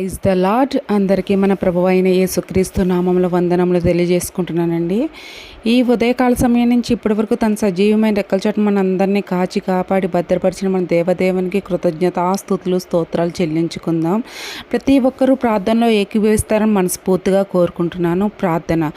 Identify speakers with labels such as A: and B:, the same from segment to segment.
A: Eyes the lord అందరికీ మన ప్రభు అయిన యేసుక్రీస్తు నామంలో వందనములు తెలియజేసుకుంటున్నానండి. ఈ ఉదయకాల సమయం నుంచి ఇప్పటి వరకు తన సజీవమైన రెక్కల చోట మన అందరినీ కాచి కాపాడి భద్రపరిచిన మన దేవదేవునికి కృతజ్ఞత స్థుతులు స్తోత్రాలు చెల్లించుకుందాం. ప్రతి ఒక్కరూ ప్రార్థనలో ఏకీభవిస్తారని మనస్ఫూర్తిగా కోరుకుంటున్నాను. ప్రార్థన.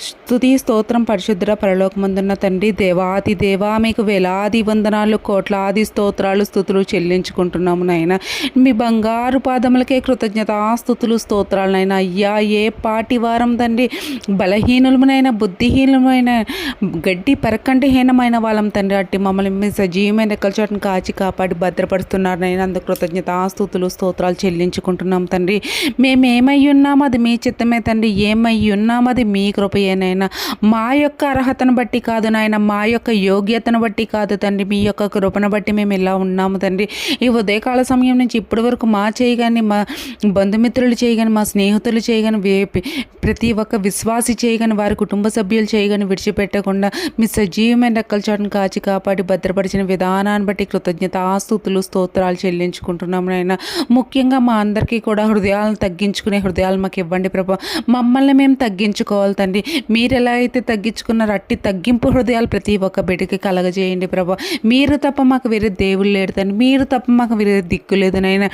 A: స్తుతి స్తోత్రం పరిశుద్ధ పరలోకమందున్న తండ్రి దేవాది దేవా మీకు వేలాది వందనాలు కోట్లాది స్తోత్రాలు స్థుతులు చెల్లించుకుంటున్నాము నాయన. మీ బంగారు పాదములకే కృతజ్ఞతాస్థుతులు స్తోత్రాలు నాయన. అయ్యా ఏ పాటి వారం తండ్రి? బలహీనులమైన బుద్ధిహీనమైన గడ్డి పరకంఠహీనమైన వాళ్ళం తండ్రి. అట్టి మమ్మల్ని మీ సజీవమైన ఎక్కలచోటను కాచి కాపాడి భద్రపరుస్తున్నారు నైనా అందుకు కృతజ్ఞతాస్థుతులు స్తోత్రాలు చెల్లించుకుంటున్నాం తండ్రి. మేమేమై ఉన్నాం అది మీ చిత్తమే తండ్రి. ఏమై ఉన్నాం అది మీ నాయన మా యొక్క అర్హతను బట్టి కాదు నాయన మా యొక్క యోగ్యతను బట్టి కాదు తండ్రి. మీ యొక్క కృపను బట్టి మేము ఇలా ఉన్నాము తండ్రి. ఈ ఉదయకాల సమయం నుంచి ఇప్పటి వరకు మా చేయగాని మా బంధుమిత్రులు చేయగాని మా స్నేహితులు చేయగాని వే- ప్రతి ఒక్క విశ్వాసి చేయగాని వారి కుటుంబ సభ్యులు చేయగాని విడిచిపెట్టకుండా మీ సజీవమైన రెక్కల చోటను కాచి కాపాడి భద్రపరిచిన విధానాన్ని బట్టి కృతజ్ఞత ఆస్తుతులు స్తోత్రాలు చెల్లించుకుంటున్నాము నాయన. ముఖ్యంగా మా అందరికీ కూడా హృదయాలను తగ్గించుకునే హృదయాలు మాకు ఇవ్వండి ప్రభా. మమ్మల్ని మేము తగ్గించుకోవాలి తండ్రి. మీరు ఎలా అయితే తగ్గించుకున్నారో అట్టి తగ్గింపు హృదయాలు ప్రతి ఒక్క బిడ్డకి కలగజేయండి ప్రభా. మీరు తప్ప మాకు వేరే దేవుళ్ళు లేడు మీరు తప్ప మాకు వేరే దిక్కు లేదు నాయన.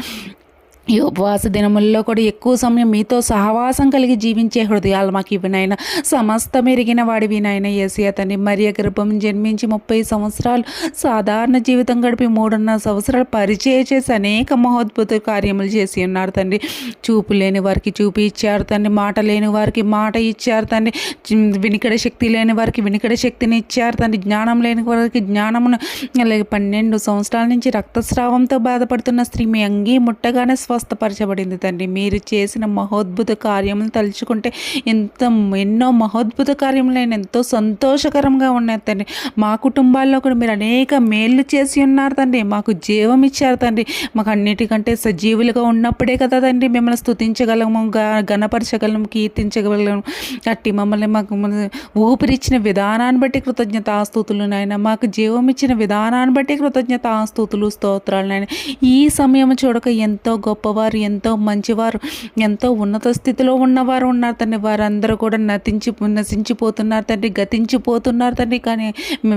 A: ఈ ఉపవాస దినముల్లో కూడా ఎక్కువ సమయం మీతో సహవాసం కలిగి జీవించే హృదయాలు మాకు ఇవినాయన సమస్త మెరిగిన వాడి వినాయన ఏసీ అతని మరియ గర్భం జన్మించి ముప్పై సంవత్సరాలు సాధారణ జీవితం గడిపి మూడున్నర సంవత్సరాలు పరిచయం చేసి అనేక మహోద్భుత కార్యములు చేసి ఉన్నారు తండ్రి. చూపు లేని వారికి చూపు ఇచ్చారు తండ్రి. మాట లేని వారికి మాట ఇచ్చారు తండ్రి. చి- వినికడ శక్తి లేని వారికి వినికడ శక్తిని ఇచ్చారు తండ్రి. జ్ఞానం లేని వారికి జ్ఞానమును అలాగే పన్నెండు సంవత్సరాల నుంచి రక్తస్రావంతో బాధపడుతున్న స్త్రీ మీ అంగీ ముట్టగానే స్వస్థపరచబడింది తండ్రి. మీరు చేసిన మహోద్భుత కార్యములు తలుచుకుంటే ఎంత ఎన్నో మహోద్భుత కార్యములైన ఎంతో సంతోషకరంగా ఉన్నాయి తండ్రి. మా కుటుంబాల్లో కూడా మీరు అనేక మేళ్ళు చేసి ఉన్నారు తండ్రి. మాకు జీవం ఇచ్చారు తండ్రి. మాకు అన్నిటికంటే సజీవులుగా ఉన్నప్పుడే కదా తండ్రి మిమ్మల్ని స్థుతించగలము గా- గణపరచగలము కీర్తించగలము. అట్టి మమ్మల్ని మాకు ఊపిరిచ్చిన విధానాన్ని బట్టి కృతజ్ఞత ఆస్తుతులు నాయన. మాకు జీవం ఇచ్చిన విధానాన్ని బట్టి కృతజ్ఞత ఆస్తుతులు స్తోత్రాలు నాయన. ఈ సమయం చూడక ఎంతో గొప్ప గొప్పవారు ఎంతో మంచివారు ఎంతో ఉన్నత స్థితిలో ఉన్నవారు ఉన్నారు తండ్రి. వారందరూ కూడా నతించి నశించిపోతున్నారు తండ్రి గతించిపోతున్నారు తండ్రి. కానీ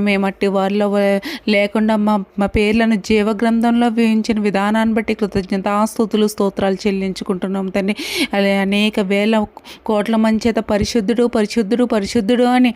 A: మేము మట్టి వారిలో లేకుండా మా మా పేర్లను జీవగ్రంథంలో వేయించిన విధానాన్ని బట్టి కృతజ్ఞత ఆస్తుతులు స్తోత్రాలు చెల్లించుకుంటున్నాం తండ్రి. అనేక వేల కోట్ల మంచేత పరిశుద్ధుడు పరిశుద్ధుడు పరిశుద్ధుడు అని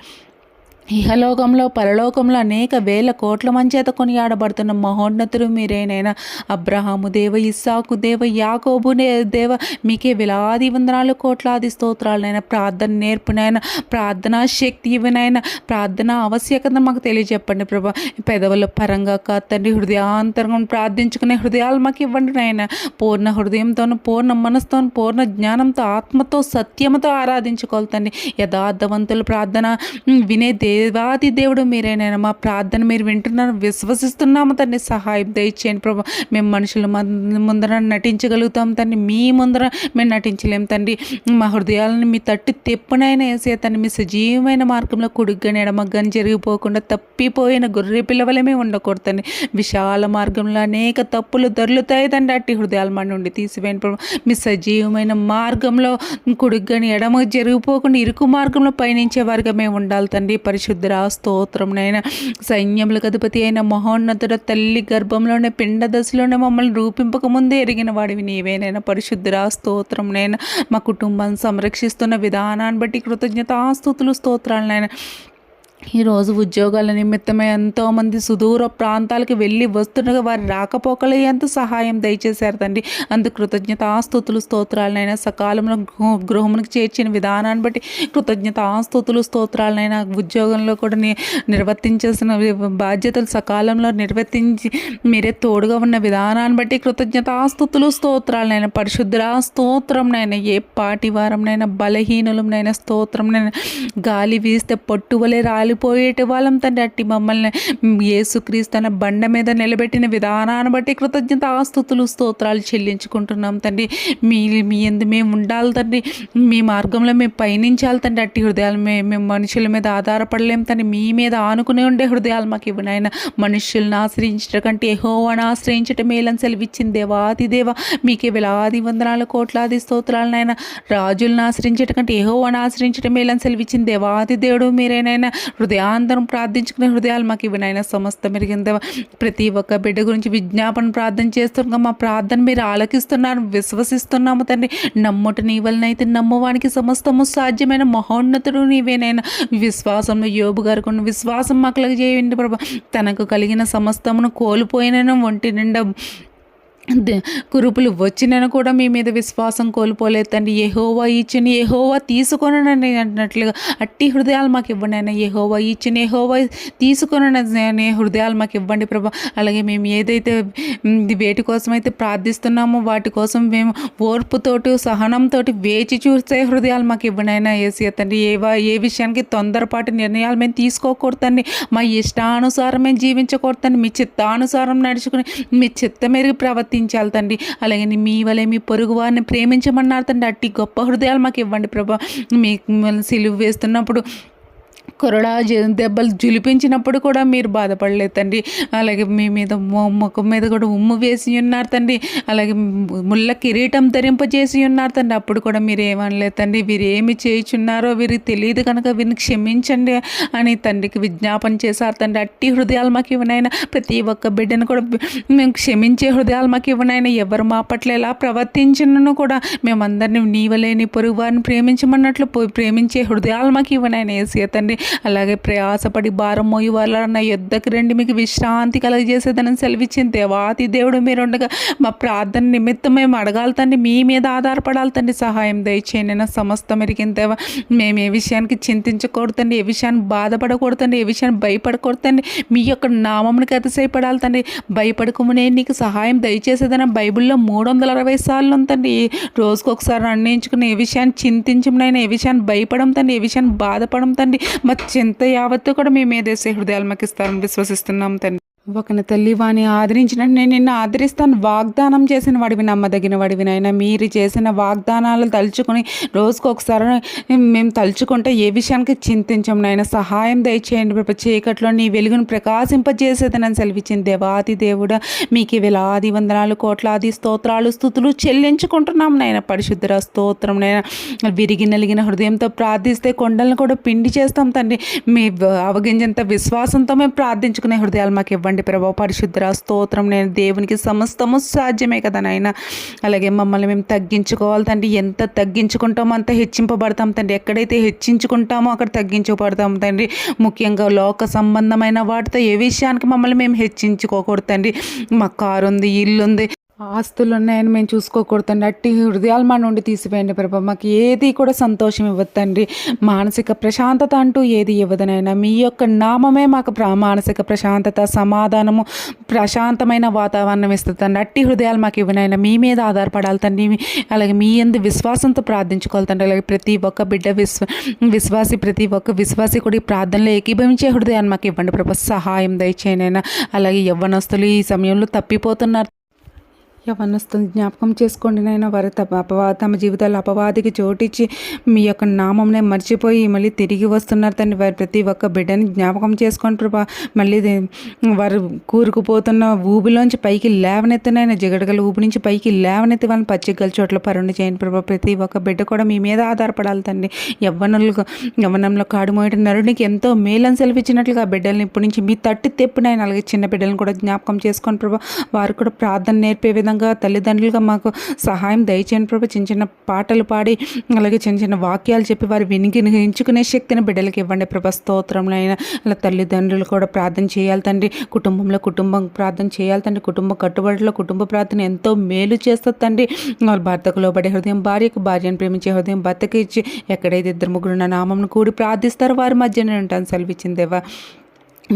A: ఇహలోకంలో పరలోకంలో అనేక వేల కోట్ల మంచేత కొనియాడబడుతున్న మహోన్నతుడు మీరేనైనా. అబ్రహాము దేవ ఇస్సాకు దేవ యాకోబు నే- దేవ మీకే వేలాది వందనాలు కోట్లాది స్తోత్రాలనైనా. ప్రార్థన నేర్పునైనా ప్రార్థనా శక్తి ఇవినైనా ప్రార్థన ఆవశ్యకత మాకు తెలియజెప్పండి ప్రభా. పెదవుల పరంగా కాదు తండ్రి హృదయాంతరంగా ప్రార్థించుకునే హృదయాలు మాకు ఇవ్వండి నాయన. పూర్ణ హృదయంతోను పూర్ణ మనసుతోను పూర్ణ జ్ఞానంతో ఆత్మతో సత్యంతో ఆరాధించుకోవాలి తండ్రి. యథార్థవంతులు ప్రార్థన వినే వినే దేవాది దేవుడు మీరేనైనా మా ప్రార్థన మీరు వింటున్నారు విశ్వసిస్తున్నాము తండ్రి. సహాయం దయచేయండి ప్రభు. మేము మనుషుల ముందర నటించగలుగుతాం తండ్రి. మీ ముందర మేము నటించలేము తండ్రి. మా హృదయాలను మీ తట్టు తెప్పునైనా వేసే తండ్రి. మీ సజీవమైన మార్గంలో కుడుగ్గాని ఎడమగ్గాని జరిగిపోకుండా తప్పిపోయిన గొర్రె పిల్లవలమే ఉండకూడదు తండ్రి. విశాల మార్గంలో అనేక తప్పులు దొరులుతాయి తండ్రి. అట్టి హృదయాల మన నుండి తీసివేయండి ప్రభు. మీ సజీవమైన మార్గంలో కుడుగ్గాని ఎడమ జరిగిపోకుండా ఇరుకు మార్గంలో పయనించే వారిగా మేము ఉండాలి తండ్రి. పరిశుద్ధ స్తోత్రం నాయన. సైన్యములకు అధిపతి అయిన మహోన్నతుడ తల్లి గర్భంలోనే పిండ దశలోనే మమ్మల్ని రూపింపక ముందే ఎరిగిన వాడివి నీవేనైనా పరిశుద్ధ స్తోత్రం నైనా మా కుటుంబాన్ని సంరక్షిస్తున్న విధానాన్ని బట్టి కృతజ్ఞత స్తోతులు స్తోత్రాలు ఈరోజు ఉద్యోగాల నిమిత్తమే ఎంతోమంది సుదూర ప్రాంతాలకు వెళ్ళి వస్తుండగా వారి రాకపోకలు ఎంత సహాయం దయచేశారు తండ్రి. అందు కృతజ్ఞత ఆస్తుతులు స్తోత్రాలనైనా సకాలంలో గృహ- గృహమునికి చేర్చిన విధానాన్ని బట్టి కృతజ్ఞత ఆస్తుతులు స్తోత్రాలనైనా ఉద్యోగంలో కూడా నిర్వర్తించేసిన బాధ్యతలు సకాలంలో నిర్వర్తించి మీరే తోడుగా ఉన్న విధానాన్ని బట్టి కృతజ్ఞత ఆస్తుతులు స్తోత్రాలనైనా పరిశుద్ధ స్తోత్రంనైనా ఏ పాటి వారంనైనా బలహీనులంనైనా స్తోత్రంనైనా గాలి వీస్తే పట్టువలే రాలి కాలిపోయేటి వాళ్ళం తండ్రి. అట్టి మమ్మల్ని యేసుక్రీస్తు అన్న బండ మీద నిలబెట్టిన విధానాన్ని బట్టి కృతజ్ఞత ఆస్తుతులు స్తోత్రాలు చెల్లించుకుంటున్నాం తండ్రి. మీ మీ ఎందు మేము ఉండాలి తండ్రి. మీ మార్గంలో మేము పయనించాలి తండ్రి. అట్టి హృదయాలు మేము మేము మనుషుల మీద ఆధారపడలేం తండ్రి. మీ మీద ఆనుకునే ఉండే హృదయాలు మాకు ఇవ్వనాయన మనుషులను ఆశ్రయించడం కంటే ఎహోవాను ఆశ్రయించటం మేలని సెలవిచ్చింది దేవాది దేవ మీకే వేలాది వందనాలు కోట్లాది స్తోత్రాలనైనా రాజులను ఆశ్రయించటం కంటే ఎహోవాను ఆశ్రయించటం మేలని సెలవిచ్చింది దేవాది దేవుడు మీరేనైనా హృదయాంతరం ప్రార్థించుకునే హృదయాలు మాకు ఇవ్వనైనా సమస్త మెరిగిందేవ. ప్రతి ఒక్క బిడ్డ గురించి విజ్ఞాపన ప్రార్థన చేస్తున్నాం మా ప్రార్థన మీరు ఆలకిస్తున్నారు. విశ్వసిస్తున్నాము తండ్రి. నమ్ముట నీ వలనైతే నమ్మవానికి సమస్తము సాధ్యమైన మహోన్నతుడు నీవేనైనా. విశ్వాసంలో యోబు గారు కొన్ని విశ్వాసం మాకు చేయండి ప్రభా. తనకు కలిగిన సమస్తమును కోల్పోయిన ఒంటి నిండా కురుపులు వచ్చినను కూడా మీ మీద విశ్వాసం కోల్పోలేదు తండ్రి ఏహోవా ఇచ్చిన ఏహోవా తీసుకొనని అన్నట్లుగా అట్టి హృదయాలు మాకు ఇవ్వండి ఆయన ఏహోవా ఇచ్చిన ఏహోవా తీసుకొనని హృదయాలు మాకు ఇవ్వండి ప్రభా. అలాగే మేము ఏదైతే వేటి కోసం అయితే ప్రార్థిస్తున్నామో వాటి కోసం మేము ఓర్పుతోటి సహనంతో వేచి చూసే హృదయాలు మాకు ఇవ్వండి ఆయన ఏసీ తండ్రి. ఏ ఏ విషయానికి తొందరపాటు నిర్ణయాలు మేము తీసుకోకూడదండి. మా ఇష్టానుసారం మేము జీవించకూడదండి. మీ చిత్తానుసారం నడుచుకుని మీ చిత్త ప్రవర్తి గుర్తించాలి తండ్రి. అలాగే మీ వలె మీ పొరుగు వారిని ప్రేమించమన్నారు తండ్రి. అట్టి గొప్ప హృదయాలు మాకు ఇవ్వండి ప్రభా. మీ సిలువు సిలువ వేస్తున్నప్పుడు కొరడా దెబ్బలు జులిపించినప్పుడు కూడా మీరు బాధపడలేదు తండ్రి. అలాగే మీ మీద మొ- ముఖం మీద కూడా ఉమ్ము వేసి ఉన్నారు తండ్రి. అలాగే ముళ్ళ కిరీటం ధరింపజేసి ఉన్నారు తండ్రి. అప్పుడు కూడా మీరు ఏమనలేదు తండ్రి. వీరు ఏమి చేయుచున్నారో వీరికి తెలియదు కనుక వీరిని క్షమించండి అని తండ్రికి విజ్ఞాపన చేశారు తండ్రి. అట్టి హృదయాలు మాకు ఇవ్వనైనా ప్రతి ఒక్క బిడ్డను కూడా మేము క్షమించే హృదయాలు మాకు ఇవ్వనైనా ఎవరు మా పట్ల ఎలా ప్రవర్తించినను కూడా మేమందరినీ నీవలేని పొరుగు వారిని ప్రేమించమన్నట్లు ప్రేమించే హృదయాలు మాకు ఇవ్వనైనా ఏసీ తండ్రి. అలాగే ప్రయాసపడి భారం మోయి వాళ్ళ నా యుద్ధకి రండి. మీకు విశ్రాంతి కలగజేసేదని సెలవిచ్చింది దేవాతి దేవుడు. మీరు ఉండగా మా ప్రార్థన నిమిత్తం మేము అడగాలి తండ్రి. మీ మీద ఆధారపడాలి తండ్రి. సహాయం దయచేయండి. నా సమస్త మెరిగిన దేవా. మేము ఏ విషయానికి చింతించకూడదండి ఏ విషయాన్ని బాధపడకూడదండి ఏ విషయాన్ని భయపడకూడదండి మీ యొక్క నామమునికి అతిశయపడాలి తండ్రి. భయపడకమునే నీకు సహాయం దయచేసేదని. బైబిల్లో మూడు వందల అరవై సార్లు ఉందండి రోజుకొకసారి అన్నించుకుని ఏ విషయాన్ని చింతించమునైనా ఏ విషయాన్ని భయపడం తండ్రి. ఏ విషయాన్ని బాధపడం తండ్రి. మా చింత యావత్తు కూడా మీ మీదేసే హృదయాలు మాకు ఇస్తారని విశ్వసిస్తున్నాం తండ్రి. ఒకని తల్లి వాని ఆదరించినట్టు నేను నిన్ను ఆదరిస్తాను. వాగ్దానం చేసిన వాడివి నమ్మదగిన వాడివి నాయన. మీరు చేసిన వాగ్దానాలు తలుచుకుని రోజుకు ఒకసారి మేము తలుచుకుంటే ఏ విషయానికి చింతించం నాయన. సహాయం దయచేయండి ప్రభు. చీకట్లో నీ వెలుగును ప్రకాశింపజేసేదనని సెలవిచ్చింది దేవాది దేవుడ మీకు వేలాది వందనాలు కోట్లాది స్తోత్రాలు స్థుతులు చెల్లించుకుంటున్నాం నాయన. పరిశుద్ధర స్తోత్రం నాయన. విరిగి నలిగిన హృదయంతో ప్రార్థిస్తే కొండలను కూడా పిండి చేస్తాం తండ్రి. మీ అవగించేంత అవగింజంత విశ్వాసంతో మేము ప్రార్థించుకునే హృదయాలు మాకు ఇవ్వండి. వండి ప్రభా పరిశుద్ధ స్తోత్రం. నేను దేవునికి సమస్తము సాధ్యమే కదా నాయన. అలాగే మమ్మల్ని మేము తగ్గించుకోవాలి తండ్రి. ఎంత తగ్గించుకుంటామో అంత హెచ్చింపబడతాం తండ్రి. ఎక్కడైతే హెచ్చించుకుంటామో అక్కడ తగ్గించబడతాం తండ్రి. ముఖ్యంగా లోక సంబంధమైన వాటితో ఏ విషయానికి మమ్మల్ని మేము హెచ్చించుకోకూడదు తండ్రి. మా కారు ఉంది ఇల్లు ఉంది ఆస్తులు ఉన్నాయని మేము చూసుకోకూడదండి అట్టి హృదయాలు మా నుండి తీసివేయండి ప్రభా. మాకు ఏది కూడా సంతోషం ఇవ్వద్దండి మానసిక ప్రశాంతత అంటూ ఏది ఇవ్వదనైనా మీ యొక్క నామమే మాకు మానసిక ప్రశాంతత సమాధానము ప్రశాంతమైన వాతావరణం ఇస్తుందండి అట్టి హృదయాలు మాకు ఇవ్వనైనా మీ మీద ఆధారపడాలి తండ్రి. అలాగే మీ ఎందు విశ్వాసంతో ప్రార్థించుకోవాలి తండ్రి. అలాగే ప్రతి ఒక్క బిడ్డ విశ్వ విశ్వాసి ప్రతి ఒక్క విశ్వాసి కూడా ఈ ప్రార్థనలో ఏకీభవించే హృదయాన్ని మాకు ఇవ్వండి ప్రభా. సహాయం దయచేయనైనా. అలాగే యవ్వనస్తులు ఈ సమయంలో తప్పిపోతున్నారు. యవనస్తులను జ్ఞాపకం చేసుకోండి నైనా వారు తమ అపవా తమ జీవితాల్లో అపవాదికి చోటిచ్చి మీ యొక్క నామంనే మర్చిపోయి మళ్ళీ తిరిగి వస్తున్నారు తండ్రి. వారి ప్రతి ఒక్క బిడ్డని జ్ఞాపకం చేసుకోండి ప్రభా. మళ్ళీ వారు కూరుకుపోతున్న ఊబిలోంచి పైకి లేవనెత్తనైనా జిగడగల ఊబి నుంచి పైకి లేవనెత్తి వాళ్ళని పచ్చిగల చోట్ల పరుణి చేయండి ప్రభా. ప్రతి ఒక్క బిడ్డ కూడా మీ మీద ఆధారపడాలి తండ్రి. యవ్వనులు యవ్వనంలో కాడుమోయట నరునికి ఎంతో మేలని సెలవిచ్చినట్లుగా ఆ ఇప్పటి నుంచి మీ తట్టి తెప్పినైనా అలాగే చిన్న బిడ్డలను కూడా జ్ఞాపకం చేసుకోండి ప్రభా. వారు కూడా ప్రార్థన నేర్పే విధంగా తల్లిదండ్రులుగా మాకు సహాయం దయచేయండి ప్రభు. చిన్న చిన్న పాటలు పాడి అలాగే చిన్న చిన్న వాక్యాలు చెప్పి వారు వినిగించుకునే శక్తిని బిడ్డలకి ఇవ్వండి ప్రభ. స్తోత్రంలో అయినా అలా తల్లిదండ్రులు కూడా ప్రార్థన చేయాలి తండ్రి. కుటుంబంలో కుటుంబం ప్రార్థన చేయాలి తండ్రి. కుటుంబ కట్టుబడిలో కుటుంబ ప్రార్థన ఎంతో మేలు చేస్తుంది తండ్రి. వాళ్ళ భర్తకు లోబడే హృదయం భార్యకు భార్యను ప్రేమించే హృదయం భర్తకి ఇచ్చి ఎక్కడైతే ఇద్దరు ముగ్గురు నామంను కూడి ప్రార్థిస్తారో వారి మధ్యనే ఉంటాను. సెలవిచ్చిందేవా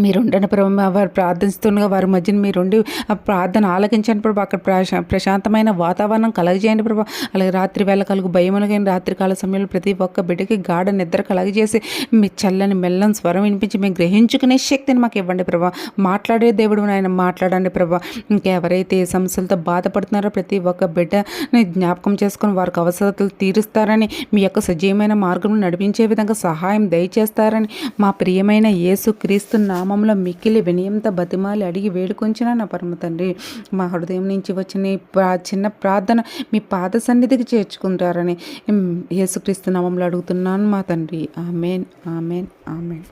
A: మీరు ఉండండి ప్రభు వారు ప్రార్థిస్తుండగా వారి మధ్యన మీరుండి ఆ ప్రార్థన ఆలకించండి ప్రభు. అక్కడ ప్రశా ప్రశాంతమైన వాతావరణం కలగజేయండి ప్రభు. అలాగే రాత్రి వేళ కలుగు భయములగైన రాత్రికాల సమయంలో ప్రతి ఒక్క బిడ్డకి గాఢ నిద్ర కలగజేసి మీ చల్లని మెల్లని స్వరం వినిపించి మేము గ్రహించుకునే శక్తిని మాకు ఇవ్వండి ప్రభా. మాట్లాడే దేవుడు ఆయన మాట్లాడండి ప్రభా. ఇంకెవరైతే ఏ సమస్యలతో బాధపడుతున్నారో ప్రతి ఒక్క బిడ్డని జ్ఞాపకం చేసుకొని వారికి అవసరతలు తీరుస్తారని మీ యొక్క సజీవమైన మార్గం నడిపించే విధంగా సహాయం దయచేస్తారని మా ప్రియమైన యేసు క్రీస్తు నామంలో మిక్కిలి వినయంతో బతిమాలి అడిగి వేడుకొంచిన నా పరమ తండ్రి మా హృదయం నుంచి వచ్చిన ప్రా చిన్న ప్రార్థన మీ పాద సన్నిధికి చేర్చుకుంటారని యేసుక్రీస్తు నామంలో అడుగుతున్నాను మా తండ్రి. ఆమెన్ ఆమెన్ ఆమెన్.